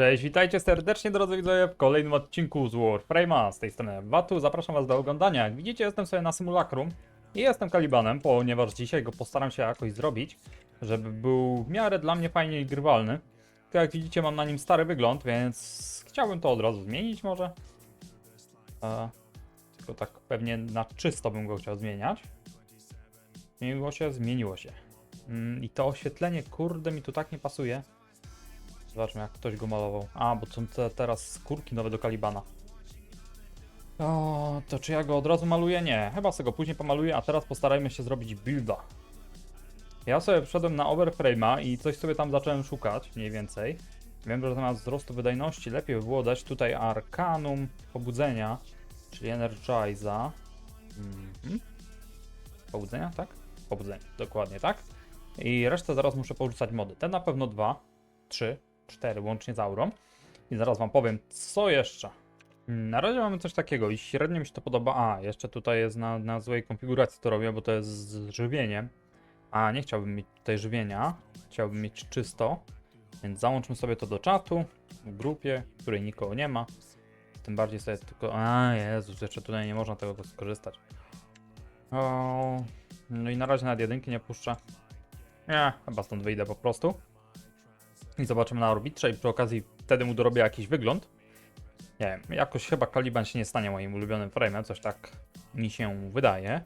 Cześć, witajcie serdecznie drodzy widzowie w kolejnym odcinku z Warframe'a. Z tej strony Watu, zapraszam was do oglądania. Jak widzicie jestem sobie na symulakrum i jestem Kalibanem, ponieważ dzisiaj go postaram się jakoś zrobić, żeby był w miarę dla mnie fajnie grywalny. Tylko jak widzicie mam na nim stary wygląd, więc chciałbym to od razu zmienić może. E, tylko tak pewnie na czysto bym go chciał zmieniać. Zmieniło się? Zmieniło się. Mm, I to oświetlenie, kurde, mi tu tak nie pasuje. Zobaczmy, jak ktoś go malował. A, bo są te, teraz skórki nowe do Kalibana. O, to czy ja go od razu maluję? Nie, chyba sobie go później pomaluję, a teraz postarajmy się zrobić builda. Ja sobie wszedłem na Overframe'a i coś sobie tam zacząłem szukać, mniej więcej. Wiem, że zamiast wzrostu wydajności lepiej by było dać tutaj Arcanum Pobudzenia, czyli Energiza. Mhm. Pobudzenia, tak? Pobudzenia, dokładnie tak. I resztę zaraz muszę porzucać mody. Te na pewno dwa, trzy, cztery łącznie z aurą. I zaraz wam powiem, co jeszcze. Na razie mamy coś takiego i średnio mi się to podoba. A, jeszcze tutaj jest na, na złej konfiguracji to robię, bo to jest z żywieniem. A, nie chciałbym mieć tutaj żywienia. Chciałbym mieć czysto. Więc załączmy sobie to do czatu, w grupie, której nikogo nie ma. Tym bardziej sobie tylko... A, Jezus, jeszcze tutaj nie można tego skorzystać. O, no i na razie nawet jedynki nie puszczę. Nie, chyba stąd wyjdę po prostu. I zobaczymy na orbitrze i przy okazji wtedy mu dorobię jakiś wygląd. Nie wiem, jakoś chyba Kaliban się nie stanie moim ulubionym frame'em, coś tak mi się wydaje.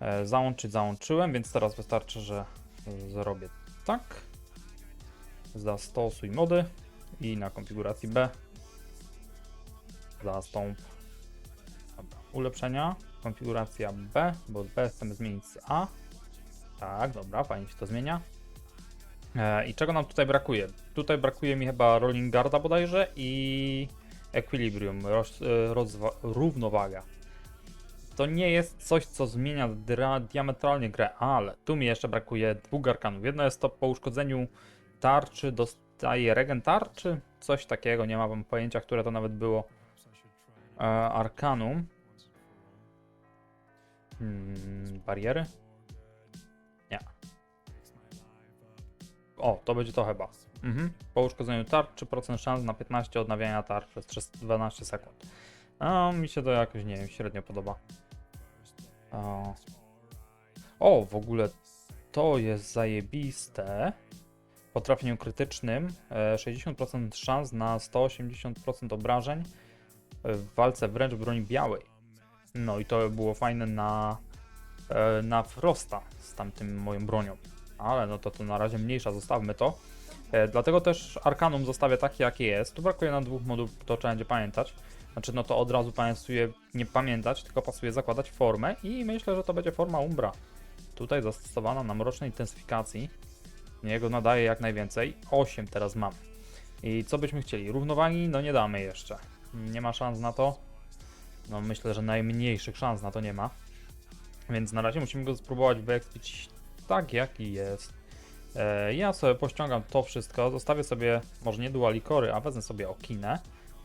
E, załączyć załączyłem, więc teraz wystarczy, że zrobię tak. Zastosuj mody i na konfiguracji B zastąp Dobra, ulepszenia, konfiguracja B, bo B chcemy zmienić z A. Tak, dobra, fajnie się to zmienia. E, I czego nam tutaj brakuje? Tutaj brakuje mi chyba Rolling Guarda bodajże i Equilibrium, roz, e, równowaga. To nie jest coś, co zmienia diametralnie grę, ale tu mi jeszcze brakuje dwóch arkanów. Jedno jest to po uszkodzeniu tarczy dostaje regen tarczy, coś takiego, nie mam pojęcia, które to nawet było. E, arkanum. Hmm, bariery? O, to będzie to chyba. Mhm. Po uszkodzeniu tarczy 3% szans na 15 odnawiania tarcz przez 3 12 sekund. No, mi się to jakoś, nie wiem, średnio podoba. O, o w ogóle to jest zajebiste. Po trafieniu krytycznym e, 60% szans na 180% obrażeń w walce wręcz broni białej. No i to było fajne na, e, na Frosta z tamtym moją bronią. Ale no to to na razie mniejsza, zostawmy to. E, dlatego też Arkanum zostawię takie jakie jest. Tu brakuje nam dwóch modów, to trzeba będzie pamiętać. Znaczy no to od razu pasuje nie pamiętać, tylko pasuje zakładać formę i myślę, że to będzie forma Umbra. Tutaj zastosowana na mrocznej intensyfikacji. Jego nadaje jak najwięcej. 8 teraz mam. I co byśmy chcieli? Równowagi? No nie damy jeszcze. Nie ma szans na to. No myślę, że najmniejszych szans na to nie ma. Więc na razie musimy go spróbować wyekspić tak jaki jest. E, ja sobie pościągam to wszystko, zostawię sobie może nie dualikory, a wezmę sobie okinę.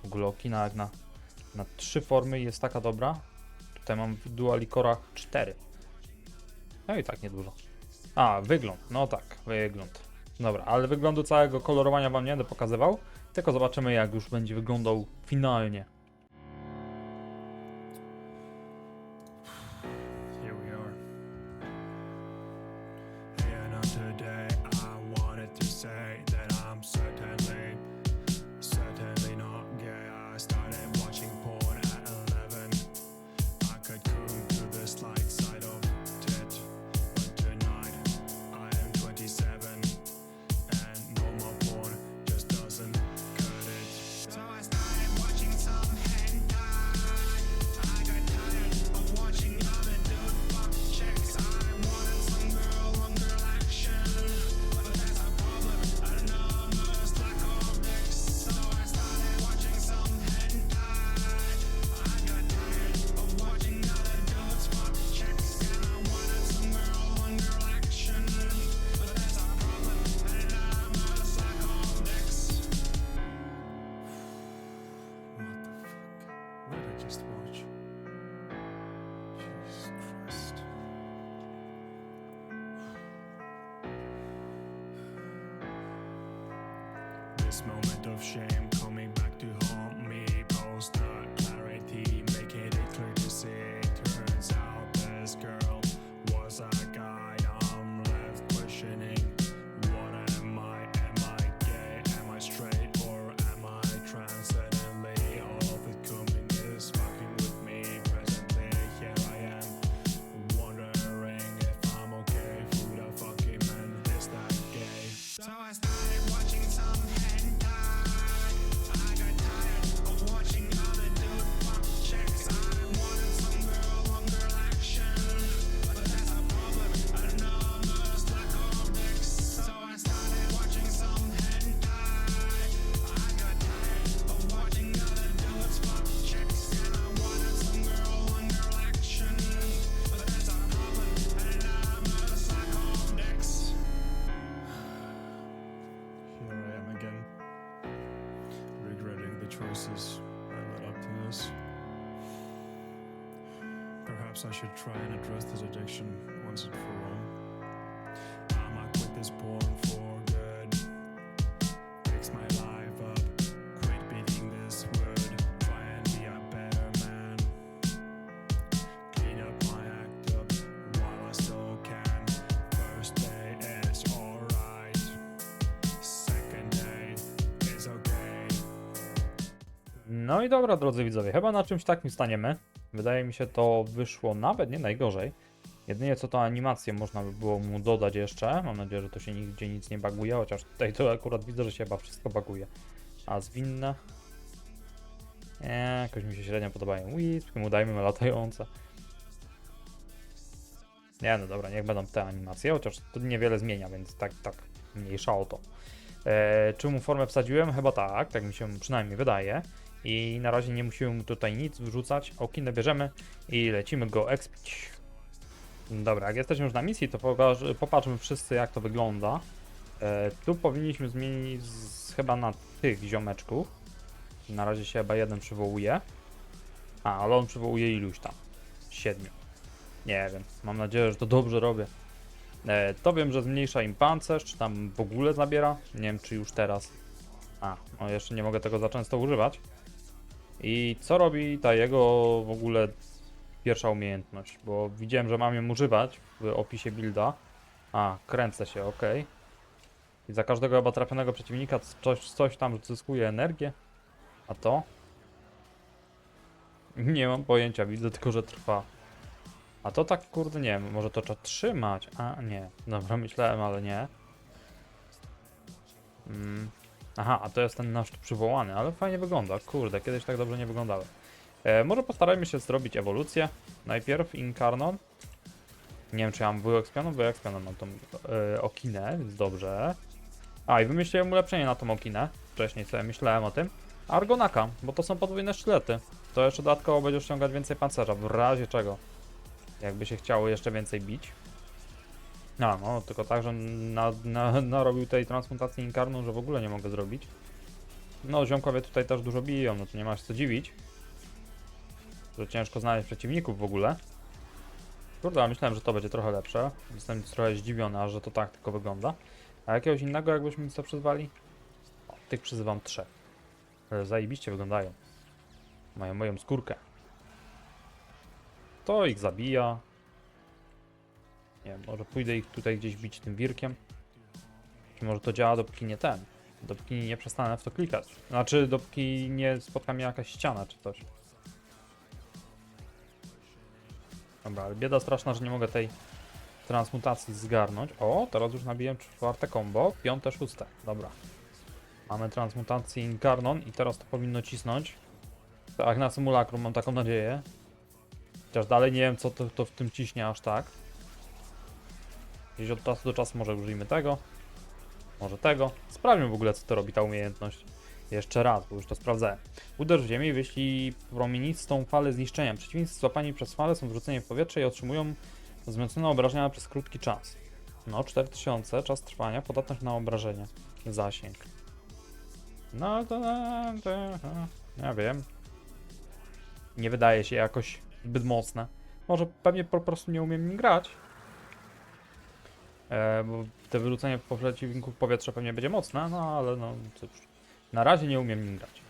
W ogóle okina jak na, na trzy formy jest taka dobra. Tutaj mam w dualikorach cztery. No i tak niedużo. A, wygląd, no tak, wygląd. Dobra, ale wyglądu całego kolorowania wam nie będę pokazywał, tylko zobaczymy jak już będzie wyglądał finalnie. Perhaps I should try and address this addiction once and for all. No i dobra, drodzy widzowie, chyba na czymś takim staniemy. Wydaje mi się, to wyszło nawet nie najgorzej. Jedynie co to animację można by było mu dodać jeszcze. Mam nadzieję, że to się nigdzie nic nie baguje, chociaż tutaj to akurat widzę, że się chyba wszystko baguje. A zwinne? Nie, jakoś mi się średnio podobają. Wisp, mu dajmy latające. Nie, no dobra, niech będą te animacje, chociaż to niewiele zmienia, więc tak, tak, mniejsza o to. E, czy mu formę wsadziłem? Chyba tak, tak mi się przynajmniej wydaje. I na razie nie musimy mu tutaj nic wrzucać. Okinę bierzemy i lecimy go expić. Dobra, jak jesteśmy już na misji, to pokaż, popatrzmy wszyscy jak to wygląda. E, tu powinniśmy zmienić z, chyba na tych ziomeczków. Na razie się chyba jeden przywołuje. A, ale on przywołuje iluś tam. Siedmiu. Nie wiem, mam nadzieję, że to dobrze robię. E, to wiem, że zmniejsza im pancerz, czy tam w ogóle zabiera. Nie wiem, czy już teraz. A, no jeszcze nie mogę tego za często używać. I co robi ta jego w ogóle pierwsza umiejętność? Bo widziałem, że mam ją używać w opisie builda. A, kręcę się, ok. I za każdego chyba trafionego przeciwnika coś, coś tam zyskuje energię. A to? Nie mam pojęcia, widzę tylko, że trwa. A to tak kurde nie wiem, może to trzeba trzymać? A nie, dobra, myślałem, ale nie. Mm. Aha, a to jest ten nasz przywołany, ale fajnie wygląda. Kurde, kiedyś tak dobrze nie wyglądały. E, może postarajmy się zrobić ewolucję. Najpierw Incarnon. Nie wiem, czy ja mam wyekspioną, wyekspioną mam tą e, Okinę, więc dobrze. A, i wymyśliłem ulepszenie na tą Okinę. Wcześniej sobie myślałem o tym. Argonaka, bo to są podwójne sztylety. To jeszcze dodatkowo będzie ściągać więcej pancerza, w razie czego. Jakby się chciało jeszcze więcej bić. A, no, tylko tak, że na, na, narobił tej transmutacji inkarną, że w ogóle nie mogę zrobić. No, ziomkowie tutaj też dużo biją, no to nie ma się co dziwić. Że ciężko znaleźć przeciwników w ogóle. Kurde, a myślałem, że to będzie trochę lepsze. Jestem trochę zdziwiony, aż że to tak tylko wygląda. A jakiegoś innego jakbyśmy mi to przyzwali? O, tych przyzywam trzech. Ale zajebiście wyglądają. Mają moją skórkę. To ich zabija. Nie wiem, może pójdę ich tutaj gdzieś bić tym wirkiem. Może to działa dopóki nie ten. Dopóki nie przestanę w to klikać. Znaczy dopóki nie spotka mnie jakaś ściana czy coś. Dobra, ale bieda straszna, że nie mogę tej transmutacji zgarnąć. O, teraz już nabiłem czwarte combo, piąte, szóste. Dobra. Mamy transmutację Incarnon i teraz to powinno cisnąć. Tak, na symulakrum mam taką nadzieję. Chociaż dalej nie wiem, co to, to w tym ciśnie aż tak. Gdzieś od czasu do czasu może użyjmy tego. Może tego. Sprawdźmy w ogóle, co to robi ta umiejętność. Jeszcze raz, bo już to sprawdzałem. Uderz w ziemię i wyślij promienistą falę zniszczenia. Przeciwnicy złapani przez falę są wrzuceni w powietrze i otrzymują wzmocnione obrażenia przez krótki czas. No, 4000, czas trwania, podatność na obrażenia. Zasięg. No to... to ja wiem. Nie wydaje się jakoś zbyt mocne. Może pewnie po prostu nie umiem grać. E, bo te wyrzucenie przeciwników w powietrze pewnie będzie mocne, no ale no cóż. Na razie nie umiem nim grać.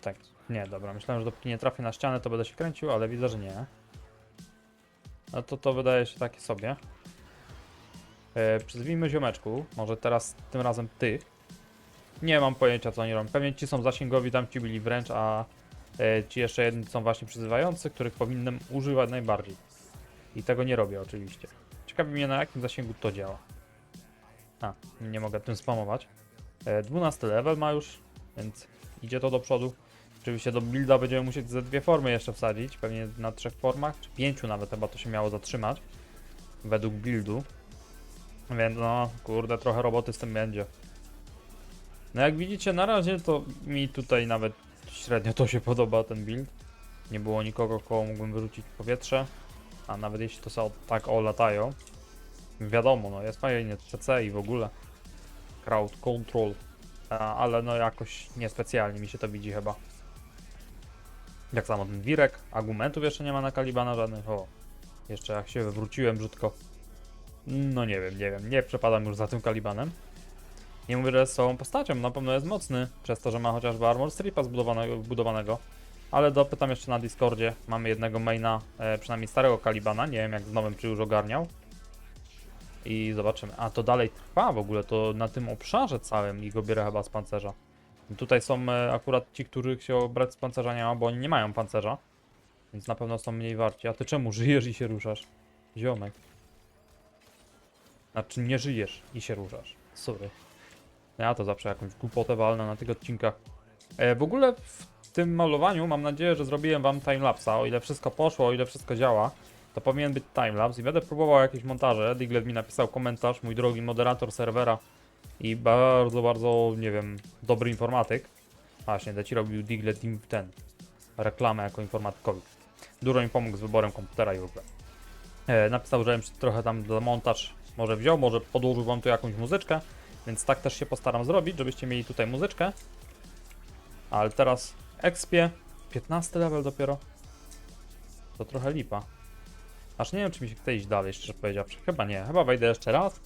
Tak, nie, dobra, myślałem, że dopóki nie trafię na ścianę, to będę się kręcił, ale widzę, że nie. No to to wydaje się takie sobie. E, przyzwijmy ziomeczku, może teraz tym razem ty. Nie mam pojęcia co oni robią. Pewnie ci są zasięgowi, tam ci byli wręcz, a e, ci jeszcze jedni są właśnie przyzywający, których powinienem używać najbardziej. I tego nie robię oczywiście. Ciekawi mnie na jakim zasięgu to działa. A, nie mogę tym spamować. E, 12 level ma już, więc idzie to do przodu. Oczywiście do builda będziemy musieć ze dwie formy jeszcze wsadzić, pewnie na trzech formach, czy pięciu nawet chyba to się miało zatrzymać. Według buildu. Więc no, kurde, trochę roboty z tym będzie. No jak widzicie, na razie to mi tutaj nawet średnio to się podoba, ten build. Nie było nikogo, koło mógłbym wyrzucić powietrze. A nawet jeśli to są tak o latają. Wiadomo, no jest fajnie CC i w ogóle. Crowd control. Ale no jakoś niespecjalnie mi się to widzi chyba. Jak samo ten wirek, argumentów jeszcze nie ma na Kalibana żadnych. O, jeszcze jak się wywróciłem brzydko. No nie wiem, nie wiem, nie przepadam już za tym Kalibanem. Nie mówię, że jest słabą postacią, na pewno jest mocny, przez to, że ma chociażby Armor Stripa zbudowanego. Ale dopytam jeszcze na Discordzie, mamy jednego maina, e, przynajmniej starego Kalibana, nie wiem jak z nowym czy już ogarniał. I zobaczymy. A to dalej trwa w ogóle, to na tym obszarze całym i go biorę chyba z pancerza. Tutaj są e, akurat ci, których się brać z pancerza nie ma, bo oni nie mają pancerza. Więc na pewno są mniej warci. A ty czemu żyjesz i się ruszasz? Ziomek. Znaczy nie żyjesz i się ruszasz. Sorry. Ja to zawsze jakąś głupotę walnę na tych odcinkach. E, w ogóle w tym malowaniu mam nadzieję, że zrobiłem wam timelapsa. O ile wszystko poszło, o ile wszystko działa, to powinien być timelapse i będę próbował jakieś montaże. Diglet mi napisał komentarz, mój drogi moderator serwera i bardzo, bardzo, nie wiem, dobry informatyk. Właśnie, da ci robił Diglet im ten, reklamę jako informatykowi. Dużo mi pomógł z wyborem komputera i w ogóle. E, napisał, się trochę tam za montaż może wziął, może podłożył wam tu jakąś muzyczkę, więc tak też się postaram zrobić, żebyście mieli tutaj muzyczkę. Ale teraz expie, 15 level dopiero. To trochę lipa. Aż nie wiem, czy mi się chce iść dalej, szczerze powiedziawszy. Chyba nie, chyba wejdę jeszcze raz.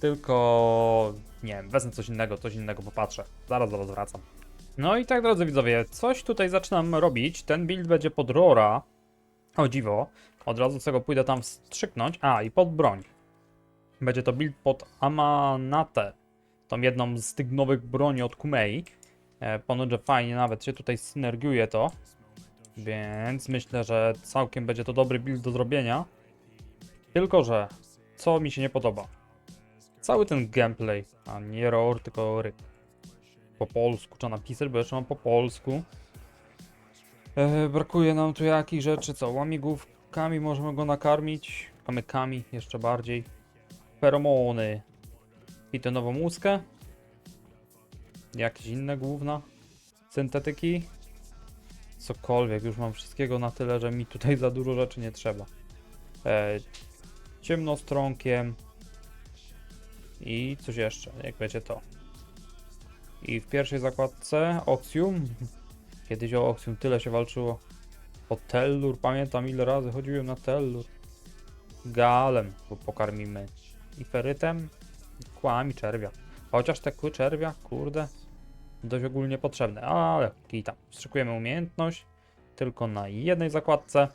Tylko nie wiem, wezmę coś innego, coś innego popatrzę. Zaraz do was wracam. No i tak, drodzy widzowie, coś tutaj zaczynam robić. Ten build będzie pod Rora. O dziwo. Od razu z tego pójdę tam wstrzyknąć. A, i pod broń. Będzie to build pod Amanatę. Tą jedną z tych nowych broni od Kumei. E, że fajnie nawet się tutaj synergiuje to. Więc myślę, że całkiem będzie to dobry build do zrobienia. Tylko, że co mi się nie podoba? Cały ten gameplay, a nie roar, tylko ryk. Po polsku trzeba napisać, bo jeszcze mam po polsku. E, brakuje nam tu jakichś rzeczy, co? Łamigłówkami możemy go nakarmić, kamykami jeszcze bardziej. Feromony. I tę nową łuskę. Jakieś inne główna. Syntetyki. Cokolwiek, już mam wszystkiego na tyle, że mi tutaj za dużo rzeczy nie trzeba. E, ciemnostrąkiem. I coś jeszcze, jak wiecie to. I w pierwszej zakładce Oxium. Kiedyś o Oxium tyle się walczyło. O Tellur, pamiętam ile razy chodziłem na Tellur. Galem, bo pokarmimy. I ferytem, kłami czerwia. Chociaż te kły czerwia, kurde, dość ogólnie potrzebne, ale kita. Wstrzykujemy umiejętność tylko na jednej zakładce.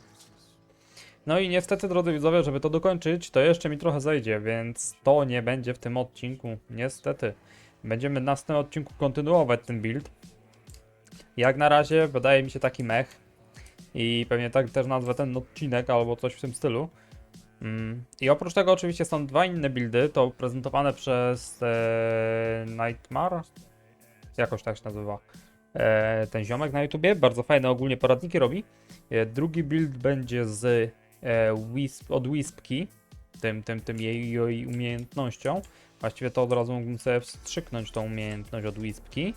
No i niestety, drodzy widzowie, żeby to dokończyć, to jeszcze mi trochę zejdzie, więc to nie będzie w tym odcinku. Niestety. Będziemy na następnym odcinku kontynuować ten build. Jak na razie wydaje mi się taki mech. I pewnie tak też nazwę ten odcinek albo coś w tym stylu. Mm. I oprócz tego oczywiście są dwa inne buildy, to prezentowane przez e, Nightmare. Jakoś tak się nazywa. E, ten ziomek na YouTubie, bardzo fajne ogólnie poradniki robi. E, drugi build będzie z e, Wisp, od Wispki, tym, tym, tym jej, jej umiejętnością. Właściwie to od razu mógłbym sobie wstrzyknąć tą umiejętność od Wispki.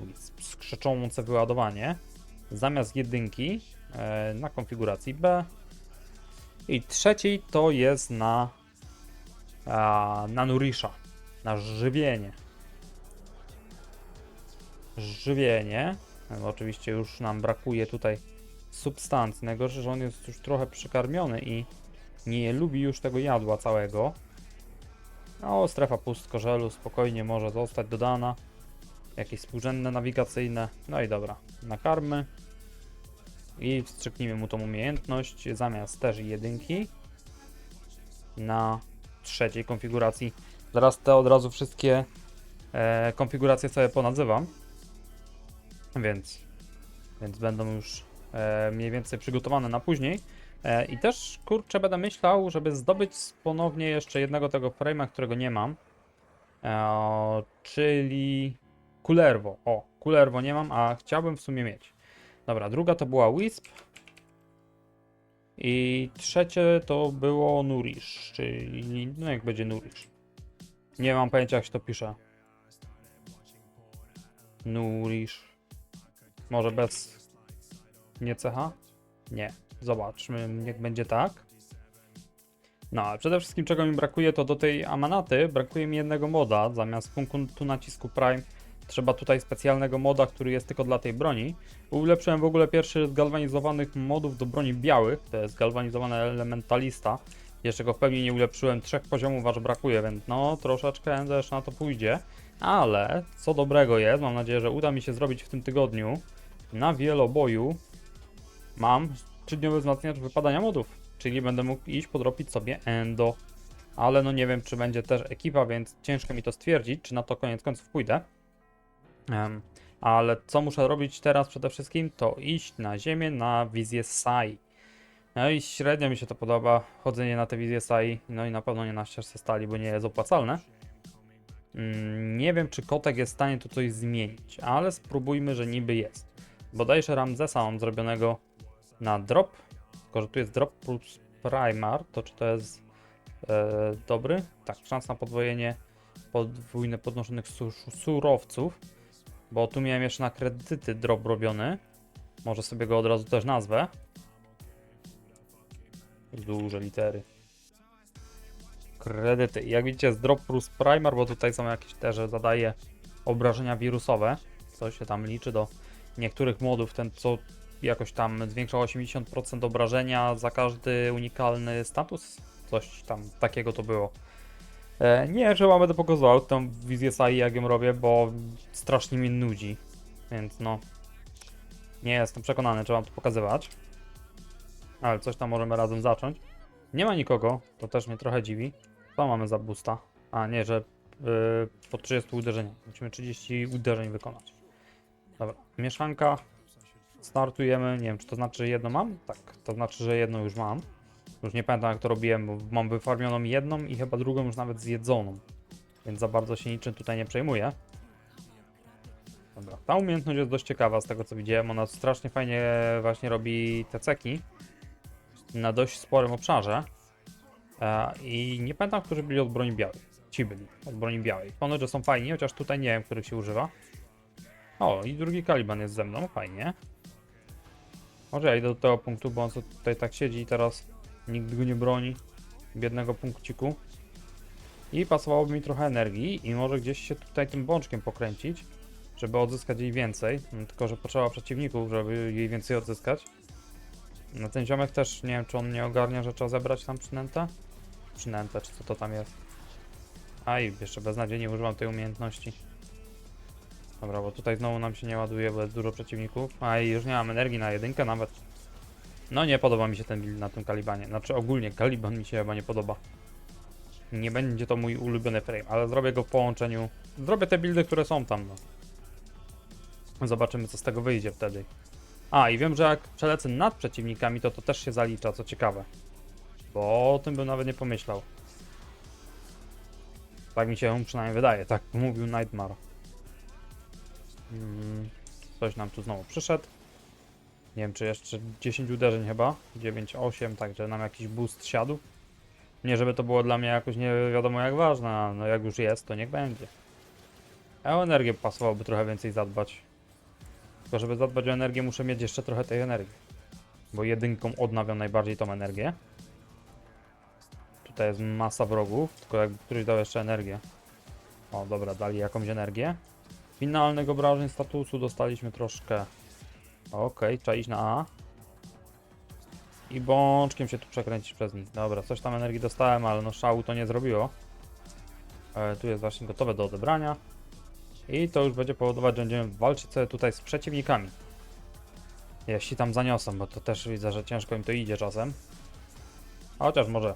Wisp, skrzeczące wyładowanie. Zamiast jedynki na konfiguracji B. I trzeci to jest na, na Nurisha, na żywienie. Żywienie. No, oczywiście już nam brakuje tutaj substancji. Najgorsze, że on jest już trochę przykarmiony i nie lubi już tego jadła całego. O, strefa pustkożelu spokojnie może zostać dodana. Jakieś współrzędne nawigacyjne. No i dobra, nakarmy. I wstrzyknijmy mu tą umiejętność zamiast też jedynki na trzeciej konfiguracji. Zaraz te od razu wszystkie e, konfiguracje sobie ponadzywam. Więc, więc będą już e, mniej więcej przygotowane na później. E, I też kurczę będę myślał, żeby zdobyć ponownie jeszcze jednego tego frame'a, którego nie mam. E, czyli Kulerwo. O, Kulerwo nie mam, a chciałbym w sumie mieć. Dobra, druga to była Wisp. I trzecie to było Nurish, czyli no jak będzie Nurish. Nie mam pojęcia jak się to pisze. Nurish. Może bez nie CH? Nie. Zobaczmy, jak będzie tak. No, ale przede wszystkim czego mi brakuje, to do tej Amanaty brakuje mi jednego moda. Zamiast punktu nacisku Prime trzeba tutaj specjalnego moda, który jest tylko dla tej broni. Ulepszyłem w ogóle pierwszy z galwanizowanych modów do broni białych, to jest galwanizowany elementalista. Jeszcze go w pełni nie ulepszyłem, trzech poziomów aż brakuje, więc no troszeczkę też na to pójdzie. Ale co dobrego jest, mam nadzieję, że uda mi się zrobić w tym tygodniu na wieloboju mam trzydniowy wzmacniacz wypadania modów, czyli będę mógł iść podrobić sobie endo. Ale no nie wiem, czy będzie też ekipa, więc ciężko mi to stwierdzić, czy na to koniec końców pójdę. Em, ale co muszę robić teraz przede wszystkim, to iść na ziemię na wizję SAI. No i średnio mi się to podoba, chodzenie na te wizje SAI, no i na pewno nie na ścieżce stali, bo nie jest opłacalne. Mm, Nie wiem, czy kotek jest w stanie tu coś zmienić, ale spróbujmy, że niby jest. Bodajże Ramzesa mam zrobionego na drop, tylko że tu jest drop plus primar, to czy to jest e, dobry? Tak, szans na podwojenie podwójne podnoszonych su surowców, bo tu miałem jeszcze na kredyty drop robiony. Może sobie go od razu też nazwę. Duże litery. Kredyty. Jak widzicie, jest drop plus primar, bo tutaj są jakieś te, że zadaje obrażenia wirusowe. Co się tam liczy do niektórych modów, ten co jakoś tam zwiększa 80% obrażenia za każdy unikalny status. Coś tam takiego to było. E, nie, wam będę pokazywał tą wizję SAI, jak ją robię, bo strasznie mi nudzi. Więc no. Nie jestem przekonany, czy wam to pokazywać. Ale coś tam możemy razem zacząć. Nie ma nikogo, to też mnie trochę dziwi. Co mamy za boosta? A nie, że yy, po 30 uderzeń. Musimy 30 uderzeń wykonać. Dobra, mieszanka. Startujemy. Nie wiem, czy to znaczy, jedno mam? Tak, to znaczy, że jedno już mam. Już nie pamiętam, jak to robiłem, bo mam wyfarmioną jedną i chyba drugą już nawet zjedzoną. Więc za bardzo się niczym tutaj nie przejmuję. Dobra, ta umiejętność jest dość ciekawa z tego co widziałem. Ona strasznie fajnie właśnie robi te ceki na dość sporym obszarze. E, I nie pamiętam, którzy byli od broni białej. Ci byli od broni białej. Że są fajni, chociaż tutaj nie wiem, których się używa. O, i drugi Kaliban jest ze mną, fajnie. Może ja idę do tego punktu, bo on tutaj tak siedzi i teraz nikt go nie broni. Biednego punkciku. I pasowałoby mi trochę energii i może gdzieś się tutaj tym bączkiem pokręcić, żeby odzyskać jej więcej. Tylko, że potrzeba przeciwników, żeby jej więcej odzyskać. No ten ziomek też, nie wiem czy on nie ogarnia, że trzeba zebrać tam przynętę? Przynętę, czy co to tam jest. A i jeszcze beznadziejnie używam tej umiejętności. Dobra, bo tutaj znowu nam się nie ładuje, bo jest dużo przeciwników. A i już nie mam energii na jedynkę nawet. No nie podoba mi się ten build na tym kalibanie. Znaczy ogólnie kaliban mi się chyba nie podoba. Nie będzie to mój ulubiony frame, ale zrobię go w połączeniu. Zrobię te buildy, które są tam. No. Zobaczymy co z tego wyjdzie wtedy. A i wiem, że jak przelecę nad przeciwnikami, to to też się zalicza, co ciekawe. Bo o tym bym nawet nie pomyślał. Tak mi się przynajmniej wydaje, tak mówił Nightmare. Mm, coś nam tu znowu przyszedł. Nie wiem, czy jeszcze 10 uderzeń chyba. 9, 8, także nam jakiś boost siadł. Nie, żeby to było dla mnie jakoś nie wiadomo jak ważne, no jak już jest, to niech będzie. A o energię pasowałoby trochę więcej zadbać. Tylko żeby zadbać o energię muszę mieć jeszcze trochę tej energii. Bo jedynką odnawiam najbardziej tą energię. Tutaj jest masa wrogów, tylko jakby któryś dał jeszcze energię. O, dobra, dali jakąś energię. Finalnego obrażeń statusu dostaliśmy troszkę. Okej, trzeba iść na A. I bączkiem się tu przekręcić przez nich. Dobra, coś tam energii dostałem, ale no szału to nie zrobiło. E, tu jest właśnie gotowe do odebrania. I to już będzie powodować, że będziemy walczyć sobie tutaj z przeciwnikami. Jeśli tam zaniosą, bo to też widzę, że ciężko im to idzie czasem. A Chociaż może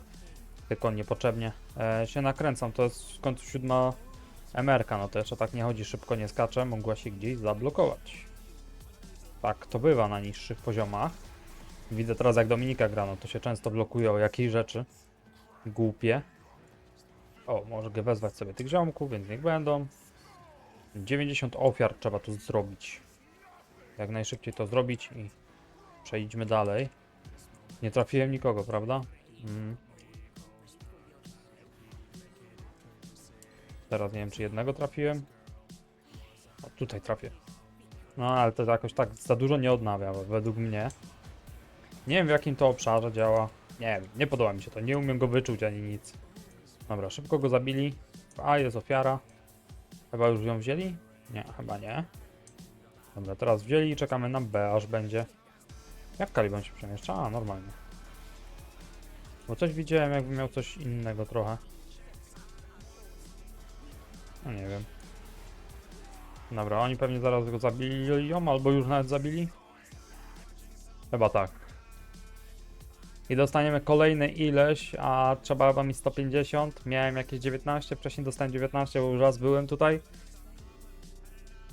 tylko niepotrzebnie e, się nakręcam. To jest w końcu siódma emerka, no to jeszcze tak nie chodzi szybko, nie skacze, mogła się gdzieś zablokować. Tak to bywa na niższych poziomach. Widzę teraz jak Dominika gra, no to się często blokuje o jakieś rzeczy. Głupie. O, może go wezwać sobie tych ziomków, więc niech będą. 90 ofiar trzeba tu zrobić. Jak najszybciej to zrobić i przejdźmy dalej. Nie trafiłem nikogo, prawda? Mm. Teraz nie wiem, czy jednego trafiłem. O, tutaj trafię. No, ale to jakoś tak za dużo nie odnawia, według mnie. Nie wiem, w jakim to obszarze działa. Nie wiem, nie podoba mi się to. Nie umiem go wyczuć ani nic. Dobra, szybko go zabili. A, jest ofiara. Chyba już ją wzięli? Nie, chyba nie. Dobra, teraz wzięli i czekamy na B, aż będzie. Jak Kaliban się przemieszcza? A, normalnie. Bo coś widziałem, jakby miał coś innego trochę. No nie wiem. Dobra, oni pewnie zaraz go zabili, albo już nawet zabili. Chyba tak. I dostaniemy kolejne ileś, a trzeba chyba mi 150. Miałem jakieś 19, wcześniej dostałem 19, bo już raz byłem tutaj.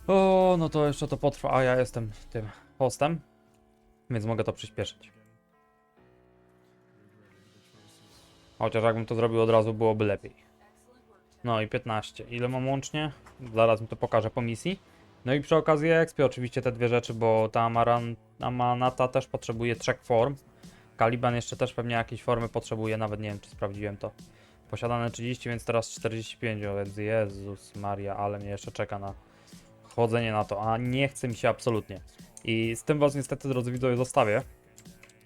O, no to jeszcze to potrwa, a ja jestem tym hostem, więc mogę to przyspieszyć. Chociaż jakbym to zrobił od razu, byłoby lepiej. No i 15. Ile mam łącznie? Zaraz mi to pokażę po misji. No i przy okazji XP oczywiście te dwie rzeczy, bo ta Amanata też potrzebuje trzech form. Kaliban jeszcze też pewnie jakieś formy potrzebuje, nawet nie wiem czy sprawdziłem to. Posiadane 30, więc teraz 45, o więc Jezus Maria, ale mnie jeszcze czeka na chodzenie na to, a nie chce mi się absolutnie. I z tym was niestety, drodzy widzowie, zostawię.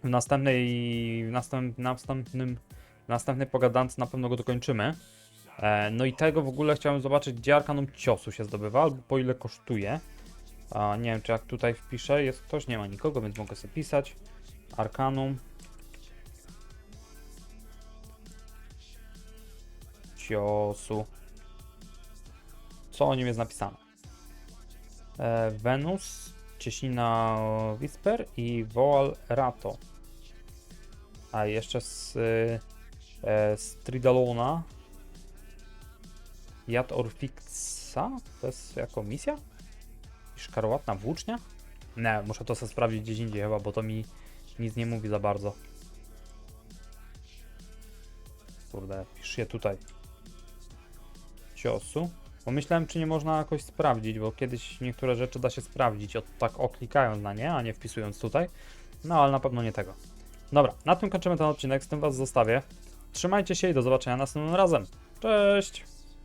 W następnej, w następ, następnym, następnej pogadance na pewno go dokończymy. E, no i tego w ogóle chciałem zobaczyć, gdzie arkanum ciosu się zdobywa, albo po ile kosztuje. A, nie wiem, czy jak tutaj wpiszę, jest ktoś, nie ma nikogo, więc mogę sobie pisać. Arkanum. Ciosu. Co o nim jest napisane? E, Venus, Cieśnina Whisper i Voal Rato. A jeszcze z, e, z Tridalona Jad Orfixa? To jest jako misja? I Szkarłatna włócznia? Nie, muszę to sobie sprawdzić gdzieś indziej chyba, bo to mi nic nie mówi za bardzo. Kurde, pisz je tutaj. Ciosu. Pomyślałem, czy nie można jakoś sprawdzić, bo kiedyś niektóre rzeczy da się sprawdzić, od tak oklikając na nie, a nie wpisując tutaj. No, ale na pewno nie tego. Dobra, na tym kończymy ten odcinek, z tym was zostawię. Trzymajcie się i do zobaczenia następnym razem. Cześć!